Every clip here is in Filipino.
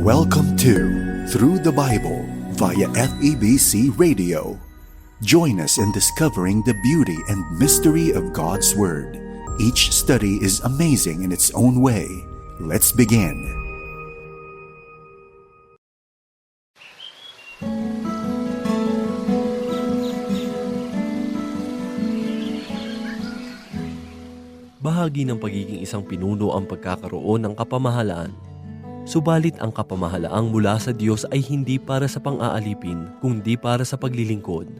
Welcome to Through the Bible via FEBC Radio. Join us in discovering the beauty and mystery of God's Word. Each study is amazing in its own way. Let's begin. Bahagi ng pagiging isang pinuno ang pagkakaroon ng kapamahalaan. Subalit ang kapamahalaang mula sa Diyos ay hindi para sa pang-aalipin, kundi para sa paglilingkod.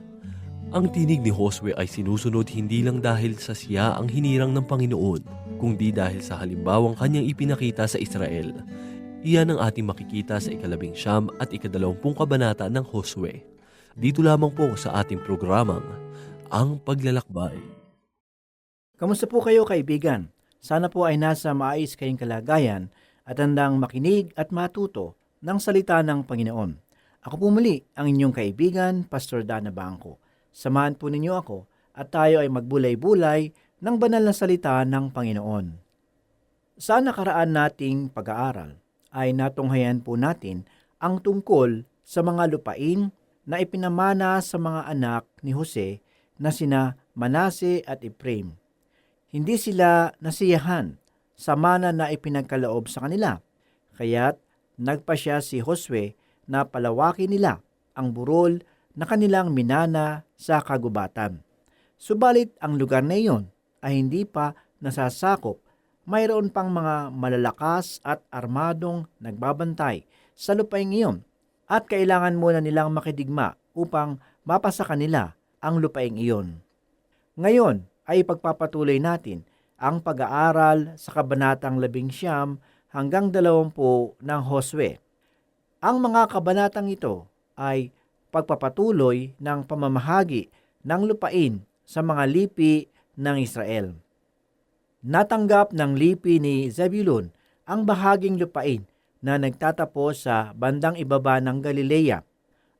Ang tinig ni Josue ay sinusunod hindi lang dahil sa siya ang hinirang ng Panginoon, kundi dahil sa halimbawang kanyang ipinakita sa Israel. Iyan ang ating makikita sa ikalabing siyam at ikadalawampung kabanata ng Josue. Dito lamang po sa ating programang, Ang Paglalakbay. Kamusta po kayo kaibigan? Sana po ay nasa maayos kayong kalagayan at handang makinig at matuto ng salita ng Panginoon. Ako po muli ang inyong kaibigan, Pastor Dana Bangko. Samahan po ninyo ako at tayo ay magbulay-bulay ng banal na salita ng Panginoon. Sa nakaraan nating pag-aaral ay natunghayan po natin ang tungkol sa mga lupain na ipinamana sa mga anak ni Jose na sina Manase at Ephraim hindi sila nasiyahan sa mana na ipinagkaloob sa kanila. Kaya't nagpa siya si Josue na palawakin nila ang burol na kanilang minana sa kagubatan. Subalit ang lugar na iyon ay hindi pa nasasakop. Mayroon pang mga malalakas at armadong nagbabantay sa lupaing iyon at kailangan muna nilang makidigma upang mapasa kanila ang lupaing iyon. Ngayon, ay pagpapatuloy natin ang pag-aaral sa kabanatang labing siyam hanggang dalawampu ng Josue. Ang mga kabanatang ito ay pagpapatuloy ng pamamahagi ng lupain sa mga lipi ng Israel. Natanggap ng lipi ni Zebulun ang bahaging lupain na nagtatapos sa bandang ibaba ng Galilea.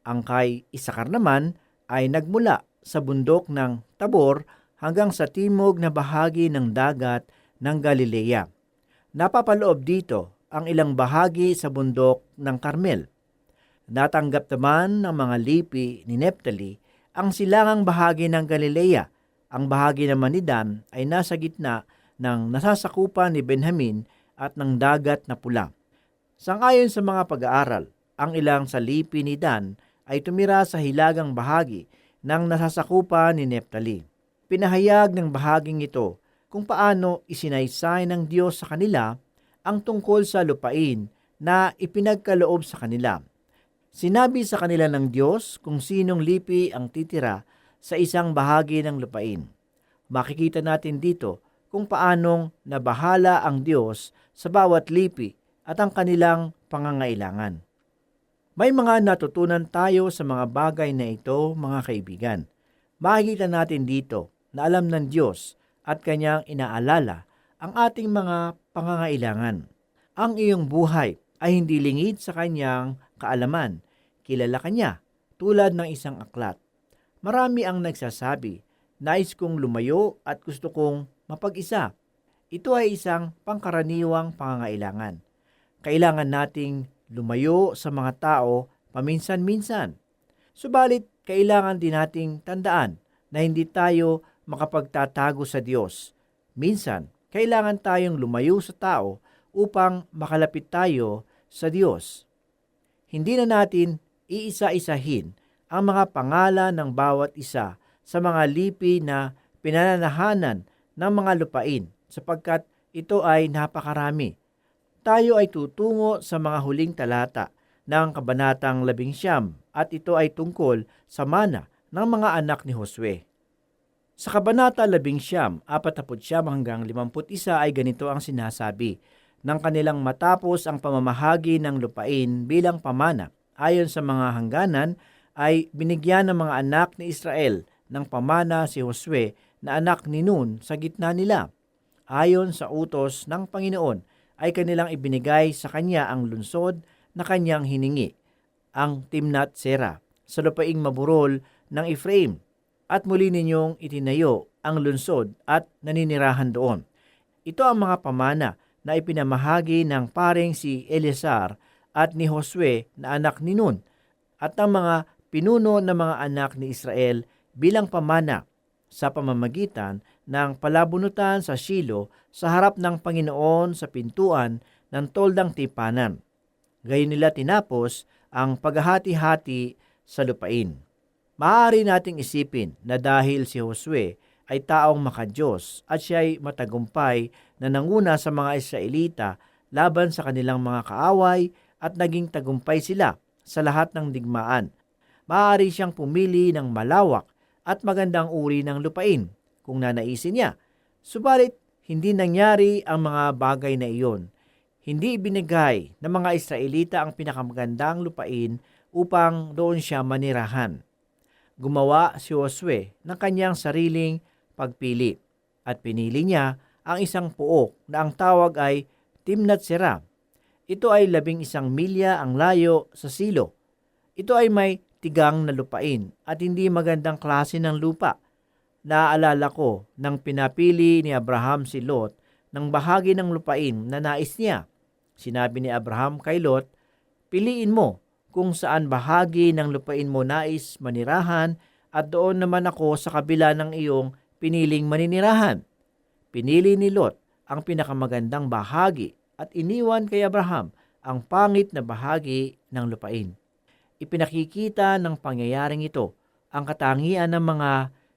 Ang kay Isakar naman ay nagmula sa bundok ng Tabor hanggang sa timog na bahagi ng dagat ng Galilea. Napapaloob dito ang ilang bahagi sa bundok ng Carmel. Natanggap naman ng mga lipi ni Neptali ang silangang bahagi ng Galilea. Ang bahagi naman ni Dan ay nasa gitna ng nasasakupan ni Benjamin at ng dagat na pula. Sangayon sa mga pag-aaral, ang ilang sa lipi ni Dan ay tumira sa hilagang bahagi ng nasasakupan ni Neptali pinahayag ng bahaging ito kung paano isinaysay ng Diyos sa kanila ang tungkol sa lupain na ipinagkaloob sa kanila. Sinabi sa kanila ng Diyos kung sinong lipi ang titira sa isang bahagi ng lupain. Makikita natin dito kung paanong nabahala ang Diyos sa bawat lipi at ang kanilang pangangailangan. May mga natutunan tayo sa mga bagay na ito, mga kaibigan. Makikita natin dito na alam ng Diyos at kanyang inaalala ang ating mga pangangailangan. Ang iyong buhay ay hindi lingid sa kanyang kaalaman. Kilala kanya tulad ng isang aklat. Marami ang nagsasabi, nais kong lumayo at gusto kong mapag-isa. Ito ay isang pangkaraniwang pangangailangan. Kailangan nating lumayo sa mga tao paminsan-minsan. Subalit, kailangan din nating tandaan na hindi tayo makapagtatago sa Diyos. Minsan, kailangan tayong lumayo sa tao upang makalapit tayo sa Diyos. Hindi na natin iisa-isahin ang mga pangalan ng bawat isa sa mga lipi na pinananahanan ng mga lupain sapagkat ito ay napakarami. Tayo ay tutungo sa mga huling talata ng Kabanatang Labing Siyam at ito ay tungkol sa mana ng mga anak ni Josue. Sa Kabanata 11, 49 hanggang 51 ay ganito ang sinasabi ng kanilang matapos ang pamamahagi ng lupain bilang pamana. Ayon sa mga hangganan ay binigyan ng mga anak ni Israel ng pamana si Josue na anak ni Nun sa gitna nila. Ayon sa utos ng Panginoon ay kanilang ibinigay sa kanya ang lunsod na kanyang hiningi, ang Timnat Sera, sa lupaing maburol ng Ephraim at muli ninyong itinayo ang lunsod at naninirahan doon. Ito ang mga pamana na ipinamahagi ng paring si Eleazar at ni Josue na anak ni Nun at ang mga pinuno ng mga anak ni Israel bilang pamana sa pamamagitan ng palabunutan sa Shilo sa harap ng Panginoon sa pintuan ng toldang tipanan. Gayon nila tinapos ang paghahati-hati sa lupain. Maaari nating isipin na dahil si Josue ay taong makadiyos at siya ay matagumpay na nanguna sa mga Israelita laban sa kanilang mga kaaway at naging tagumpay sila sa lahat ng digmaan. Maaari siyang pumili ng malawak at magandang uri ng lupain kung nanaisin niya. Subalit, hindi nangyari ang mga bagay na iyon. Hindi ibinigay ng mga Israelita ang pinakamagandang lupain upang doon siya manirahan. Gumawa si Josue ng kanyang sariling pagpili at pinili niya ang isang puok na ang tawag ay Timnat Sera. Ito ay labing isang milya ang layo sa silo. Ito ay may tigang na lupain at hindi magandang klase ng lupa. Naaalala ko nang pinapili ni Abraham si Lot ng bahagi ng lupain na nais niya. Sinabi ni Abraham kay Lot, Piliin mo kung saan bahagi ng lupain mo nais manirahan at doon naman ako sa kabila ng iyong piniling maninirahan. Pinili ni Lot ang pinakamagandang bahagi at iniwan kay Abraham ang pangit na bahagi ng lupain. Ipinakikita ng pangyayaring ito ang katangian ng mga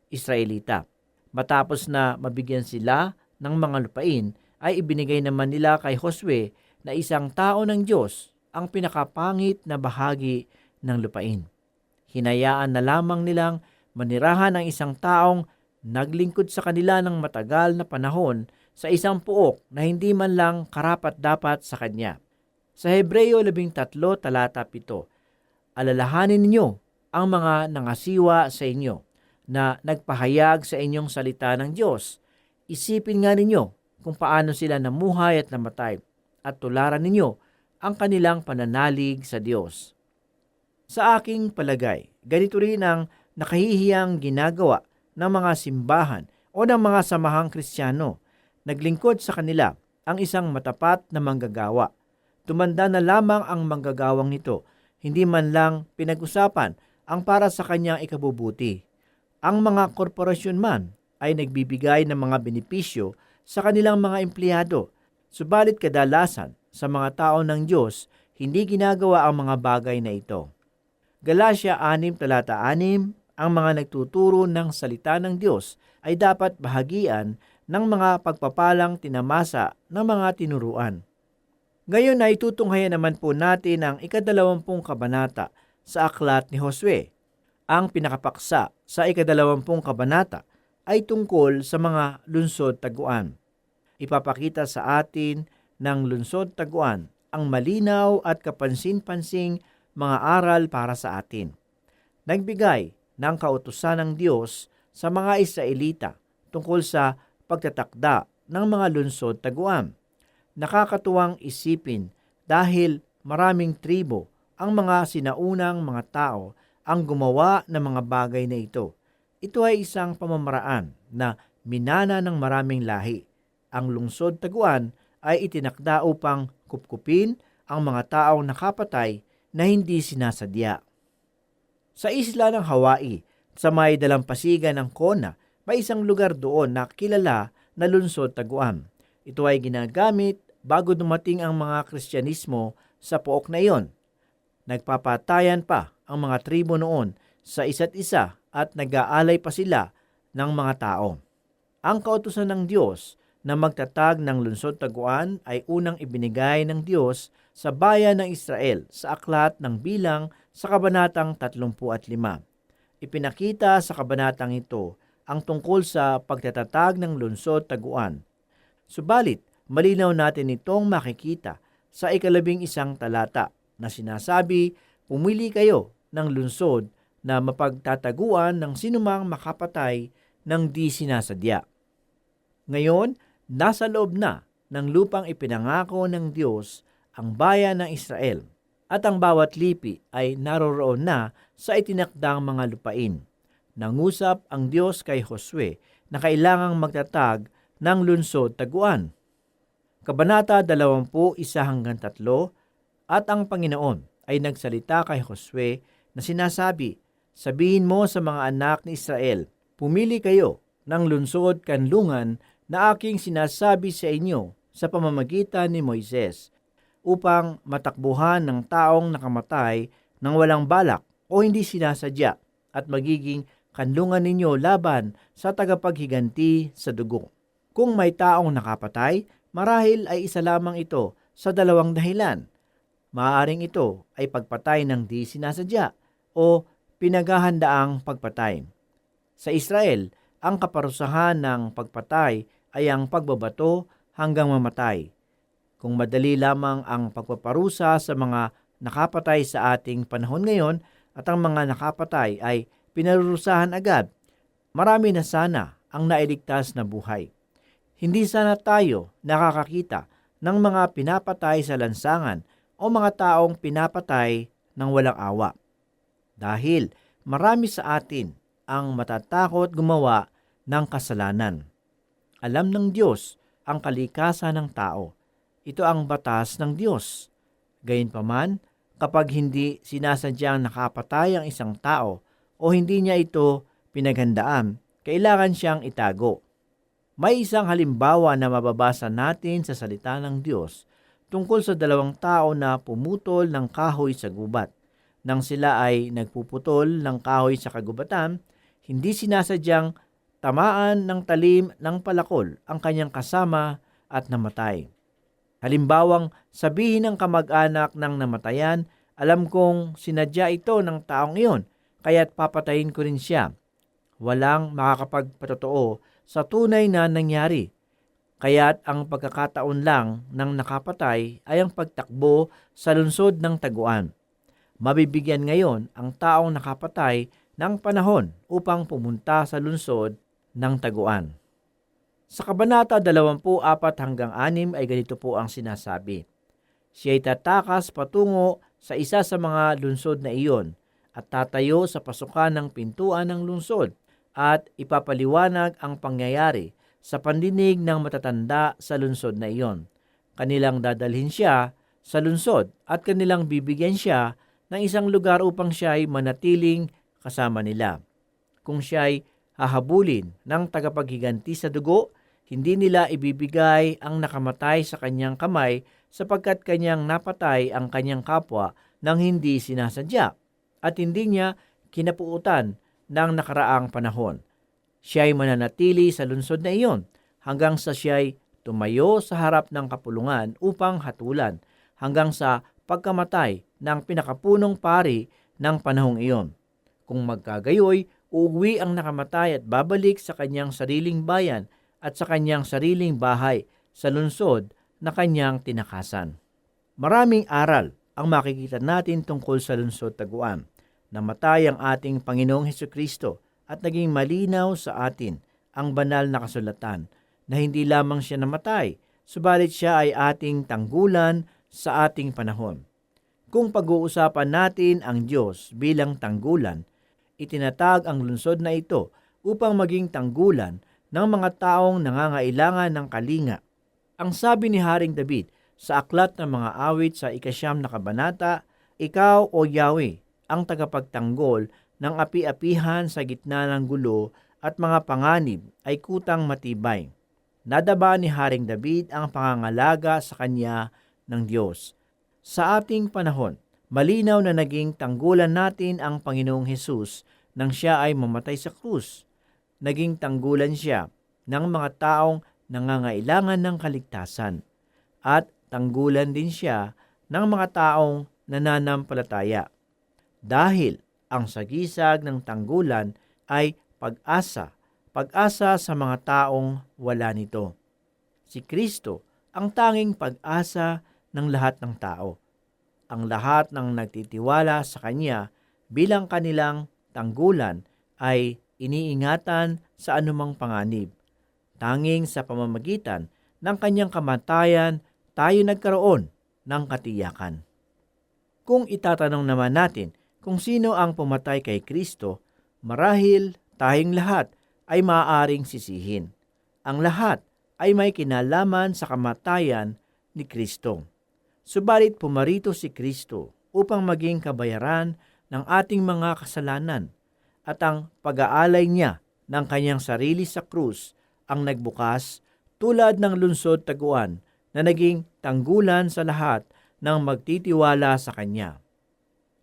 Israelita. Matapos na mabigyan sila ng mga lupain, ay ibinigay naman nila kay Josue na isang tao ng Diyos ang pinakapangit na bahagi ng lupain. Hinayaan na lamang nilang manirahan ng isang taong naglingkod sa kanila ng matagal na panahon sa isang puok na hindi man lang karapat dapat sa kanya. Sa Hebreo 13 talata 7, alalahanin ninyo ang mga nangasiwa sa inyo na nagpahayag sa inyong salita ng Diyos. Isipin nga ninyo kung paano sila namuhay at namatay at tularan ninyo ang kanilang pananalig sa Diyos. Sa aking palagay, ganito rin ang nakahihiyang ginagawa ng mga simbahan o ng mga samahang kristyano. Naglingkod sa kanila ang isang matapat na manggagawa. Tumanda na lamang ang manggagawang nito, hindi man lang pinag-usapan ang para sa kanyang ikabubuti. Ang mga korporasyon man ay nagbibigay ng mga benepisyo sa kanilang mga empleyado, subalit kadalasan sa mga tao ng Diyos, hindi ginagawa ang mga bagay na ito. Galatia 6 talata 6, ang mga nagtuturo ng salita ng Diyos ay dapat bahagian ng mga pagpapalang tinamasa ng mga tinuruan. Ngayon ay tutunghayan naman po natin ang ikadalawampung kabanata sa aklat ni Josue. Ang pinakapaksa sa ikadalawampung kabanata ay tungkol sa mga lunsod taguan. Ipapakita sa atin ng lunsod taguan ang malinaw at kapansin-pansing mga aral para sa atin. Nagbigay ng kautusan ng Diyos sa mga Israelita tungkol sa pagtatakda ng mga lunsod taguan. Nakakatuwang isipin dahil maraming tribo ang mga sinaunang mga tao ang gumawa ng mga bagay na ito. Ito ay isang pamamaraan na minana ng maraming lahi. Ang lungsod taguan ay itinakda upang kupkupin ang mga taong nakapatay na hindi sinasadya. Sa isla ng Hawaii, sa may dalampasigan ng Kona, may isang lugar doon na kilala na lungsod taguan. Ito ay ginagamit bago dumating ang mga Kristyanismo sa pook na iyon. Nagpapatayan pa ang mga tribo noon sa isa't isa at nag-aalay pa sila ng mga tao. Ang kautusan ng Diyos na magtatag ng lungsod taguan ay unang ibinigay ng Diyos sa bayan ng Israel sa aklat ng bilang sa kabanatang 35. Ipinakita sa kabanatang ito ang tungkol sa pagtatatag ng lungsod taguan. Subalit, malinaw natin itong makikita sa ikalabing isang talata na sinasabi, pumili kayo ng lungsod na mapagtataguan ng sinumang makapatay ng di sinasadya. Ngayon, nasa loob na ng lupang ipinangako ng Diyos ang bayan ng Israel at ang bawat lipi ay naroroon na sa itinakdang mga lupain. Nangusap ang Diyos kay Josue na kailangang magtatag ng lunsod taguan. Kabanata 21 hanggang 3, At ang Panginoon ay nagsalita kay Josue na sinasabi, Sabihin mo sa mga anak ni Israel, pumili kayo ng lungsod kanlungan na aking sinasabi sa inyo sa pamamagitan ni Moises upang matakbuhan ng taong nakamatay ng walang balak o hindi sinasadya at magiging kanlungan ninyo laban sa tagapaghiganti sa dugo. Kung may taong nakapatay, marahil ay isa lamang ito sa dalawang dahilan. Maaaring ito ay pagpatay ng di sinasadya o pinaghahandaang pagpatay. Sa Israel, ang kaparusahan ng pagpatay ay ang pagbabato hanggang mamatay. Kung madali lamang ang pagpaparusa sa mga nakapatay sa ating panahon ngayon at ang mga nakapatay ay pinarurusahan agad, marami na sana ang nailigtas na buhay. Hindi sana tayo nakakakita ng mga pinapatay sa lansangan o mga taong pinapatay ng walang awa. Dahil marami sa atin ang matatakot gumawa ng kasalanan. Alam ng Diyos ang kalikasan ng tao. Ito ang batas ng Diyos. Gayunpaman, kapag hindi sinasadyang nakapatay ang isang tao o hindi niya ito pinaghandaan, kailangan siyang itago. May isang halimbawa na mababasa natin sa salita ng Diyos tungkol sa dalawang tao na pumutol ng kahoy sa gubat. Nang sila ay nagpuputol ng kahoy sa kagubatan, hindi sinasadyang tamaan ng talim ng palakol ang kanyang kasama at namatay. Halimbawang sabihin ng kamag-anak ng namatayan, alam kong sinadya ito ng taong iyon, kaya't papatayin ko rin siya. Walang makakapagpatotoo sa tunay na nangyari. Kaya't ang pagkakataon lang ng nakapatay ay ang pagtakbo sa lungsod ng taguan. Mabibigyan ngayon ang taong nakapatay ng panahon upang pumunta sa lungsod ng taguan. Sa Kabanata 24 hanggang 6 ay ganito po ang sinasabi. Siya'y tatakas patungo sa isa sa mga lungsod na iyon at tatayo sa pasukan ng pintuan ng lungsod at ipapaliwanag ang pangyayari sa pandinig ng matatanda sa lungsod na iyon. Kanilang dadalhin siya sa lungsod at kanilang bibigyan siya ng isang lugar upang siya ay manatiling kasama nila. Kung siya ay hahabulin ng tagapaghiganti sa dugo, hindi nila ibibigay ang nakamatay sa kanyang kamay sapagkat kanyang napatay ang kanyang kapwa nang hindi sinasadya at hindi niya kinapuutan ng nakaraang panahon. Siya ay mananatili sa lungsod na iyon hanggang sa siya ay tumayo sa harap ng kapulungan upang hatulan hanggang sa pagkamatay ng pinakapunong pari ng panahong iyon. Kung magkagayoy, uuwi ang nakamatay at babalik sa kanyang sariling bayan at sa kanyang sariling bahay sa lungsod na kanyang tinakasan. Maraming aral ang makikita natin tungkol sa lungsod taguan. Namatay ang ating Panginoong Heso Kristo at naging malinaw sa atin ang banal na kasulatan na hindi lamang siya namatay, subalit siya ay ating tanggulan sa ating panahon. Kung pag-uusapan natin ang Diyos bilang tanggulan, itinatag ang lungsod na ito upang maging tanggulan ng mga taong nangangailangan ng kalinga. Ang sabi ni Haring David sa aklat ng mga awit sa ikasyam na kabanata, Ikaw, O Yahweh, ang tagapagtanggol ng api-apihan sa gitna ng gulo at mga panganib ay kutang matibay. Nadaba ni Haring David ang pangangalaga sa kanya ng Diyos. Sa ating panahon, malinaw na naging tanggulan natin ang Panginoong Hesus nang siya ay mamatay sa krus. Naging tanggulan siya ng mga taong nangangailangan ng kaligtasan at tanggulan din siya ng mga taong nananampalataya. Dahil ang sagisag ng tanggulan ay pag-asa, pag-asa sa mga taong wala nito. Si Kristo ang tanging pag-asa ng lahat ng tao. Ang lahat ng nagtitiwala sa Kanya bilang kanilang tanggulan ay iniingatan sa anumang panganib. Tanging sa pamamagitan ng kanyang kamatayan, tayo nagkaroon ng katiyakan. Kung itatanong naman natin kung sino ang pumatay kay Kristo, marahil tayong lahat ay maaaring sisihin. Ang lahat ay may kinalaman sa kamatayan ni Kristo. Subalit pumarito si Kristo upang maging kabayaran ng ating mga kasalanan at ang pag-aalay niya ng kanyang sarili sa krus ang nagbukas tulad ng lunsod taguan na naging tanggulan sa lahat ng magtitiwala sa kanya.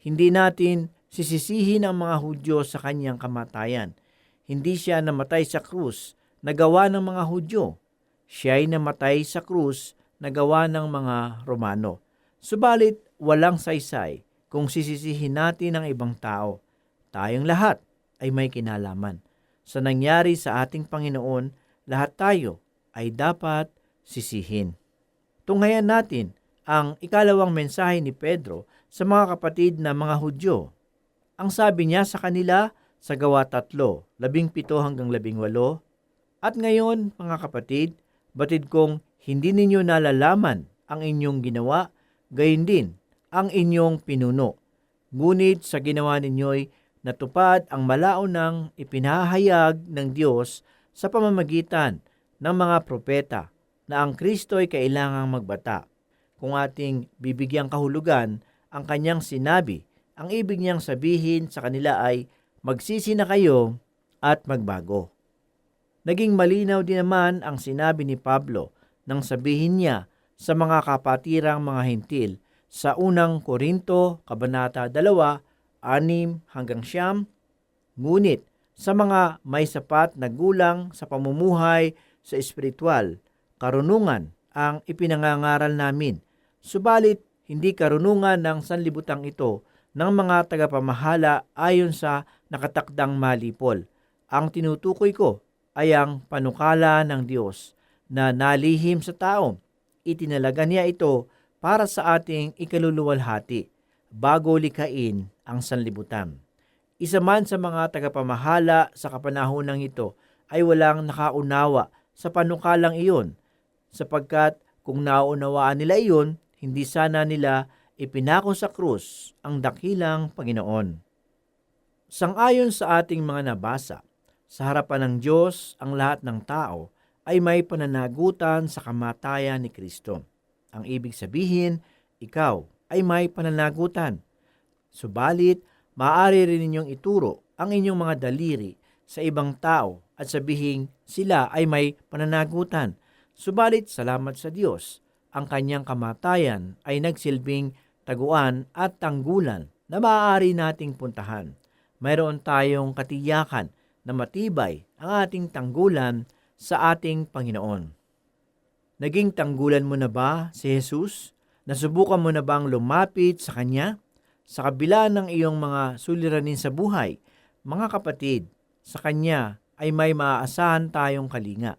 Hindi natin sisisihin ang mga Hudyo sa kanyang kamatayan. Hindi siya namatay sa krus na gawa ng mga Hudyo. Siya ay namatay sa krus na gawa ng mga Romano. Subalit, walang saysay kung sisisihin natin ang ibang tao. Tayong lahat ay may kinalaman. Sa nangyari sa ating Panginoon, lahat tayo ay dapat sisihin. Tunghayan natin ang ikalawang mensahe ni Pedro sa mga kapatid na mga Hudyo. Ang sabi niya sa kanila sa gawa tatlo, labing pito hanggang labing walo, At ngayon, mga kapatid, batid kong hindi ninyo nalalaman ang inyong ginawa, gayon din ang inyong pinuno. Ngunit sa ginawa ninyo'y natupad ang malao ng ipinahayag ng Diyos sa pamamagitan ng mga propeta na ang Kristo ay kailangang magbata. Kung ating bibigyang kahulugan ang kanyang sinabi, ang ibig niyang sabihin sa kanila ay magsisi na kayo at magbago. Naging malinaw din naman ang sinabi ni Pablo nang sabihin niya sa mga kapatirang mga hintil sa unang Korinto, Kabanata 2, 6 hanggang siyam, Ngunit sa mga may sapat na gulang sa pamumuhay sa espiritual, karunungan ang ipinangangaral namin. Subalit, hindi karunungan ng sanlibutang ito ng mga tagapamahala ayon sa nakatakdang malipol. Ang tinutukoy ko ay ang panukala ng Diyos na nalihim sa tao. Itinalaga niya ito para sa ating ikaluluwalhati bago likhain ang sanlibutan. Isa man sa mga tagapamahala sa kapanahonang ito ay walang nakaunawa sa panukalang iyon sapagkat kung naunawaan nila iyon, hindi sana nila ipinako sa krus ang dakilang Panginoon. Sangayon sa ating mga nabasa, sa harapan ng Diyos ang lahat ng tao ay may pananagutan sa kamatayan ni Kristo. Ang ibig sabihin, ikaw ay may pananagutan. Subalit, maaari rin ninyong ituro ang inyong mga daliri sa ibang tao at sabihin sila ay may pananagutan. Subalit, salamat sa Diyos, ang kanyang kamatayan ay nagsilbing taguan at tanggulan na maaari nating puntahan. Mayroon tayong katiyakan na matibay ang ating tanggulan sa ating Panginoon. Naging tanggulan mo na ba si Jesus? Nasubukan mo na bang lumapit sa Kanya? Sa kabila ng iyong mga suliranin sa buhay, mga kapatid, sa Kanya ay may maaasahan tayong kalinga.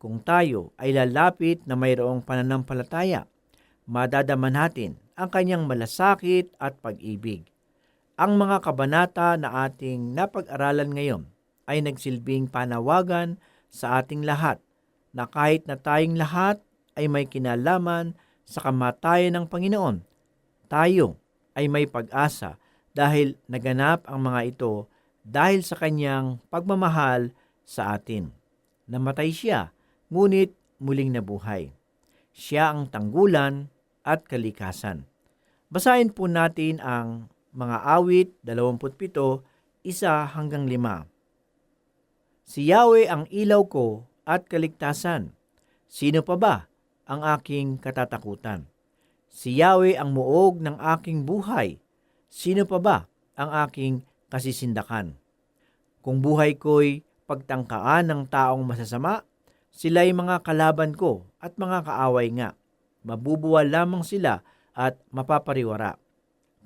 Kung tayo ay lalapit na mayroong pananampalataya, madadama natin ang Kanyang malasakit at pag-ibig. Ang mga kabanata na ating napag-aralan ngayon ay nagsilbing panawagan sa ating lahat na kahit na tayong lahat ay may kinalaman sa kamatayan ng Panginoon, tayo ay may pag-asa dahil naganap ang mga ito dahil sa kanyang pagmamahal sa atin. Namatay siya, ngunit muling nabuhay. Siya ang tanggulan at kalikasan. Basahin po natin ang mga awit 27, isa hanggang lima. Si Yahweh ang ilaw ko at kaligtasan. Sino pa ba ang aking katatakutan? Si Yahweh ang muog ng aking buhay. Sino pa ba ang aking kasisindakan? Kung buhay ko'y pagtangkaan ng taong masasama, sila'y mga kalaban ko at mga kaaway nga. Mabubuwal lamang sila at mapapariwara.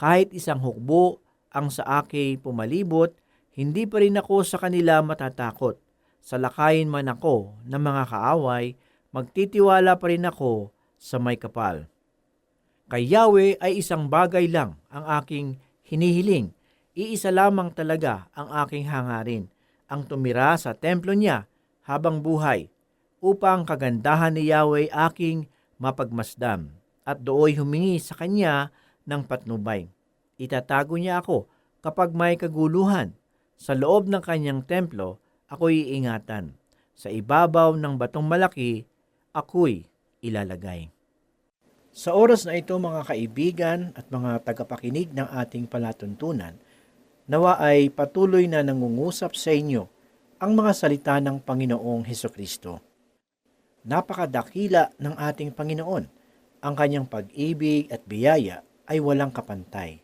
Kahit isang hukbo ang sa aki pumalibot, hindi pa rin ako sa kanila matatakot. Salakayin man ako ng mga kaaway, magtitiwala pa rin ako sa may kapal. Kay Yahweh ay isang bagay lang ang aking hinihiling. Iisa lamang talaga ang aking hangarin, ang tumira sa templo niya habang buhay, upang kagandahan ni Yahweh aking mapagmasdam, at dooy humingi sa kanya ng patnubay. Itatago niya ako kapag may kaguluhan sa loob ng kanyang templo, ako'y iingatan. Sa ibabaw ng batong malaki, ako'y ilalagay. Sa oras na ito mga kaibigan at mga tagapakinig ng ating palatuntunan, nawa ay patuloy na nangungusap sa inyo ang mga salita ng Panginoong Heso Kristo. Napakadakila ng ating Panginoon. Ang kanyang pag-ibig at biyaya ay walang kapantay.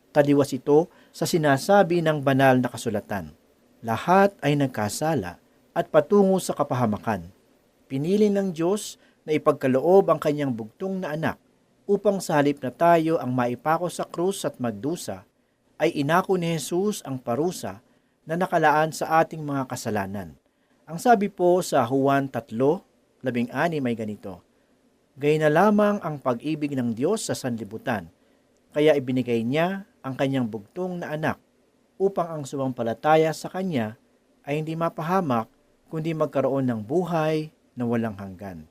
taliwas ito sa sinasabi ng banal na kasulatan. Lahat ay nagkasala at patungo sa kapahamakan. Pinili ng Diyos na ipagkaloob ang kanyang bugtong na anak upang sa halip na tayo ang maipako sa krus at magdusa, ay inako ni Jesus ang parusa na nakalaan sa ating mga kasalanan. Ang sabi po sa Juan 3, labing ani may ganito, Gay na lamang ang pag-ibig ng Diyos sa sanlibutan, kaya ibinigay niya ang kanyang bugtong na anak upang ang sumampalataya sa kanya ay hindi mapahamak kundi magkaroon ng buhay na walang hanggan.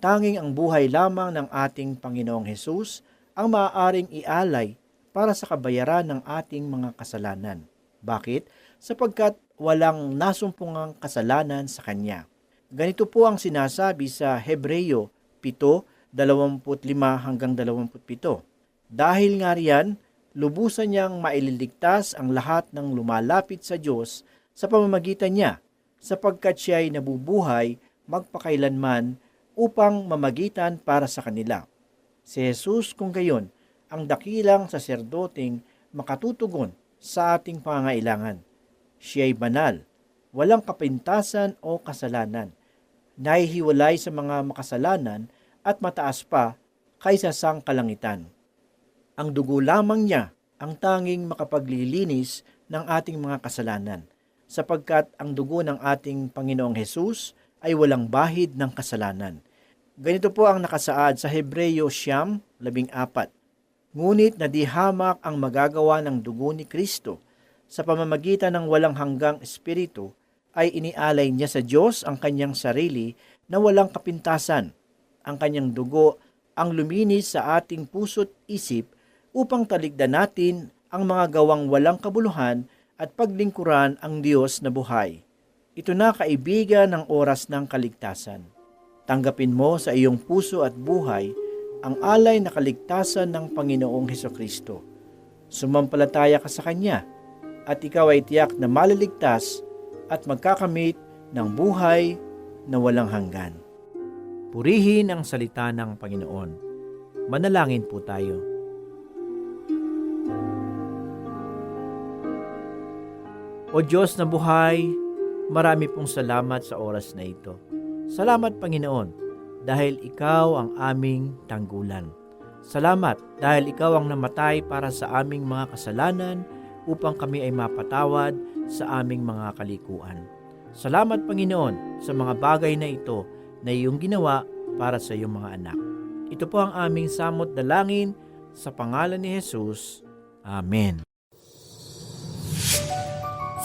Tanging ang buhay lamang ng ating Panginoong Hesus ang maaaring ialay para sa kabayaran ng ating mga kasalanan. Bakit? Sapagkat walang nasumpungang kasalanan sa Kanya. Ganito po ang sinasabi sa Hebreyo 7:25 hanggang 27. Dahil nga riyan, lubusan niyang maililigtas ang lahat ng lumalapit sa Diyos sa pamamagitan niya, sapagkat siya ay nabubuhay magpakailanman upang mamagitan para sa kanila. Si Jesus kung gayon, ang dakilang saserdoting makatutugon sa ating pangailangan. Siya ay banal, walang kapintasan o kasalanan, nahihiwalay sa mga makasalanan at mataas pa kaysa sang kalangitan. Ang dugo lamang niya ang tanging makapaglilinis ng ating mga kasalanan, sapagkat ang dugo ng ating Panginoong Hesus ay walang bahid ng kasalanan. Ganito po ang nakasaad sa Hebreyo Siyam, labing apat. Ngunit nadihamak ang magagawa ng dugo ni Kristo sa pamamagitan ng walang hanggang espiritu ay inialay niya sa Diyos ang kanyang sarili na walang kapintasan. Ang kanyang dugo ang luminis sa ating puso't isip upang taligdan natin ang mga gawang walang kabuluhan at paglingkuran ang Diyos na buhay. Ito na kaibigan ng oras ng kaligtasan. Tanggapin mo sa iyong puso at buhay ang alay na kaligtasan ng Panginoong Heso Kristo. Sumampalataya ka sa Kanya at ikaw ay tiyak na maliligtas at magkakamit ng buhay na walang hanggan. Purihin ang salita ng Panginoon. Manalangin po tayo. O Diyos na buhay, marami pong salamat sa oras na ito. Salamat Panginoon dahil Ikaw ang aming tanggulan. Salamat dahil Ikaw ang namatay para sa aming mga kasalanan upang kami ay mapatawad sa aming mga kalikuan. Salamat Panginoon sa mga bagay na ito na iyong ginawa para sa iyong mga anak. Ito po ang aming samot dalangin sa pangalan ni Jesus. Amen.